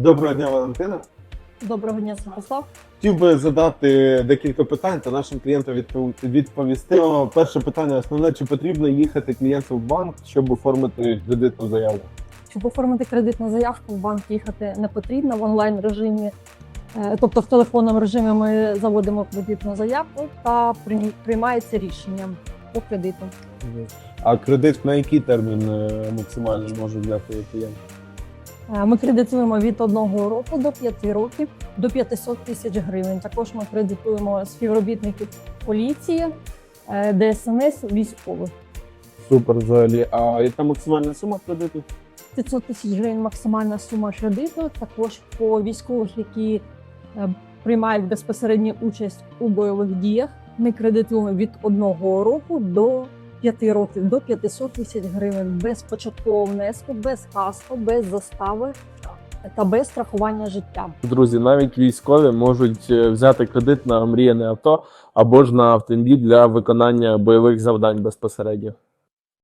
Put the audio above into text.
Доброго дня, Валентина. Доброго дня, Святослав. Хотів би задати декілька питань та нашим клієнтам відповісти. Ну, Перше питання основне: чи потрібно їхати клієнту в банк, щоб оформити кредитну заяву? Щоб оформити кредитну заявку, в банк їхати не потрібно в онлайн режимі. Е, Тобто в телефонному режимі ми заводимо кредитну заявку та приймається рішення по кредиту. А кредит на який термін е, максимально може взяти клієнт? Е, Ми кредитуємо від одного року до 5 років до 500 тисяч гривень. Також ми кредитуємо співробітників поліції, е, ДСНС, військових. Супер взагалі. А яка максимальна сума кредиту? 500 тисяч гривень максимальна сума кредиту. Також по військових, які е, приймають безпосередню участь у бойових діях. Ми кредитуємо від одного року до 5 років до 500 тисяч гривень без початкового внеску, без каску, без застави та без страхування життя. Друзі, навіть військові можуть е, взяти кредит на мріяне авто або ж на автомобіль для виконання бойових завдань безпосередньо.